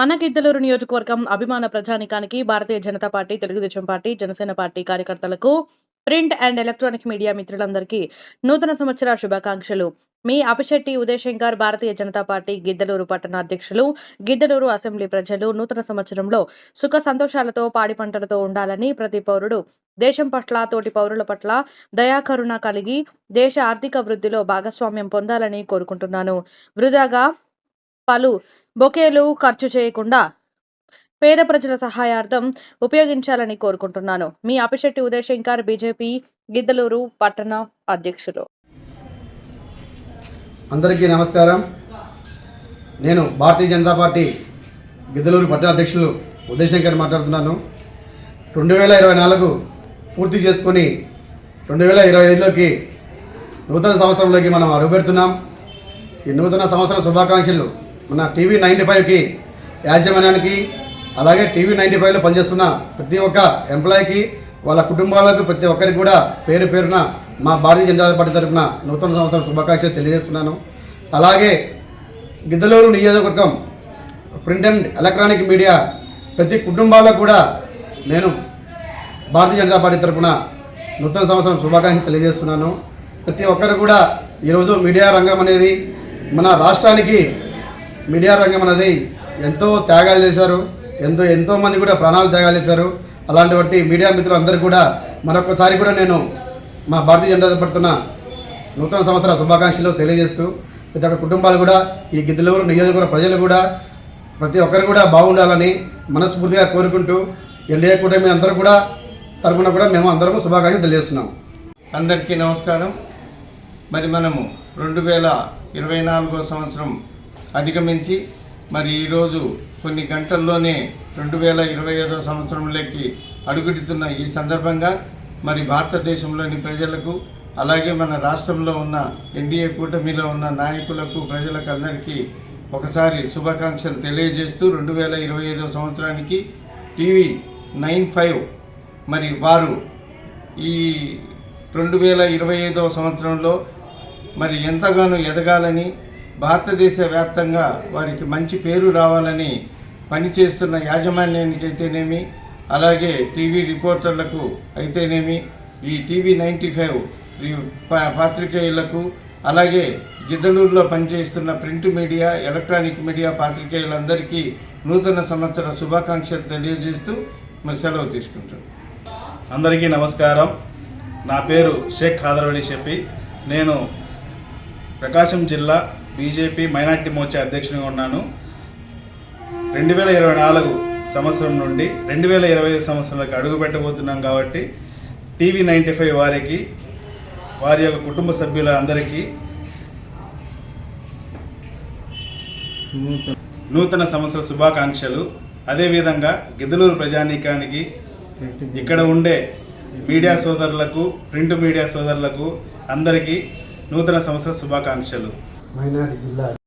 మన గిద్దలూరు నియోజకవర్గం అభిమాన ప్రజానికానికి Bharatiya Janata party Telugu Desam party Janasena party కార్యకర్తలకు ప్రింట్ అండ్ ఎలక్ట్రానిక్ మీడియా మిత్రులందరికీ నూతన సంవత్సర శుభాకాంక్షలు. మీ అపిశెట్టి ఉదయశంకర్ భారతీయ జనతా పార్టీ గిద్దలూరు పట్టణ అధ్యక్షులు గిద్దలూరు అసెంబ్లీ ప్రజలు నూతన సంవత్సరంలో సుఖ సంతోషాలతో పాడి పంటలతో ఉండాలని ప్రతి పౌరుడు దేశం పట్ల తోటి పౌరుల పట్ల దయాకరుణ కలిగి దేశ ఆర్థిక వృద్ధిలో భాగస్వామ్యం పొందాలని కోరుకుంటున్నాను. వృధాగా పలు బొకేలు ఖర్చు చేయకుండా పేద ప్రజల సహాయార్థం ఉపయోగించాలని కోరుకుంటున్నాను. మీ అపిశెట్టి ఉదయశంకర్ బీజేపీ గిద్దలూరు పట్టణ అధ్యక్షులు. అందరికీ నమస్కారం. నేను భారతీయ జనతా పార్టీ గిద్దలూరు పట్టణ అధ్యక్షులు ఉదయశంకర్ మాట్లాడుతున్నాను. రెండు వేల ఇరవై నాలుగు పూర్తి చేసుకొని రెండు వేల ఇరవై ఐదులోకి నూతన సంవత్సరంలోకి మనం అడుగుపెడుతున్నాం. ఈ నూతన సంవత్సరం శుభాకాంక్షలు మన టీవీ నైంటీ ఫైవ్కి యాజమాన్యానికి అలాగే టీవీ నైంటీ ఫైవ్లో పనిచేస్తున్న ప్రతి ఒక్క ఎంప్లాయీకి వాళ్ళ కుటుంబాలకు ప్రతి ఒక్కరికి కూడా పేరు పేరున మా భారతీయ జనతా పార్టీ తరఫున నూతన సంవత్సరం శుభాకాంక్షలు తెలియజేస్తున్నాను. అలాగే గిద్దలూరు నియోజకవర్గం ప్రింట్ అండ్ ఎలక్ట్రానిక్ మీడియా ప్రతి కుటుంబాలకు కూడా నేను భారతీయ జనతా పార్టీ తరఫున నూతన సంవత్సరం శుభాకాంక్షలు తెలియజేస్తున్నాను. ప్రతి ఒక్కరు కూడా ఈరోజు మీడియా రంగం అనేది మన రాష్ట్రానికి మీడియా రంగం అనేది ఎంతో త్యాగాలు చేశారు. ఎంతో ఎంతో మంది కూడా ప్రాణాలు త్యాగాలు చేశారు. అలాంటి మీడియా మిత్రులు అందరూ కూడా మరొకసారి కూడా నేను మా భారతీయ జనతా పడుతున్న నూతన సంవత్సర శుభాకాంక్షలు తెలియజేస్తూ ప్రతి ఒక్క కుటుంబాలు కూడా ఈ గిద్దలూరు నియోజకవర్గ ప్రజలు కూడా ప్రతి ఒక్కరు కూడా బాగుండాలని మనస్ఫూర్తిగా కోరుకుంటూ ఎన్డీఏ కూటమి అందరూ కూడా తరపున కూడా మేము అందరము శుభాకాంక్షలు తెలియజేస్తున్నాం. అందరికీ నమస్కారం. మరి మనము రెండు వేల ఇరవై నాలుగో సంవత్సరం అధిగమించి మరి ఈరోజు కొన్ని గంటల్లోనే రెండు వేల ఇరవై ఐదో సంవత్సరంలోకి అడుగుడుతున్న ఈ సందర్భంగా మరి భారతదేశంలోని ప్రజలకు అలాగే మన రాష్ట్రంలో ఉన్న ఎన్డీఏ కూటమిలో ఉన్న నాయకులకు ప్రజలకు అందరికీ ఒకసారి శుభాకాంక్షలు తెలియజేస్తూ రెండు వేల ఇరవై ఐదో సంవత్సరానికి టీవీ నైన్ ఫైవ్ మరి వారు ఈ రెండు వేల ఇరవై ఐదవ సంవత్సరంలో మరి ఎంతగానో ఎదగాలని భారతదేశ వ్యాప్తంగా వారికి మంచి పేరు రావాలని పనిచేస్తున్న యాజమాన్యానికి అయితేనేమి అలాగే టీవీ రిపోర్టర్లకు అయితేనేమి ఈ టీవీ నైంటీ ఫైవ్ పాత్రికేయులకు అలాగే గిద్దలూరులో పనిచేస్తున్న ప్రింట్ మీడియా ఎలక్ట్రానిక్ మీడియా పాత్రికేయులందరికీ నూతన సంవత్సర శుభాకాంక్షలు తెలియజేస్తూ మరి సెలవు తీసుకుంటాను అందరికీ నమస్కారం. నా పేరు షేక్ ఖాదర్వలి షఫీ. నేను ప్రకాశం జిల్లా బీజేపీ మైనార్టీ మోర్చా అధ్యక్షునిగా ఉన్నాను. రెండు వేల ఇరవై నాలుగు సంవత్సరం నుండి రెండు వేల ఇరవై ఐదు సంవత్సరాలకు అడుగు పెట్టబోతున్నాం కాబట్టి టీవీ నైంటీ ఫైవ్ వారికి వారి యొక్క కుటుంబ సభ్యుల అందరికీ నూతన సంవత్సర శుభాకాంక్షలు. అదేవిధంగా గిద్దలూరు ప్రజానీకానికి ఇక్కడ ఉండే మీడియా సోదరులకు ప్రింట్ మీడియా సోదరులకు అందరికీ నూతన సంవత్సర శుభాకాంక్షలు. మైనారి జిల్లా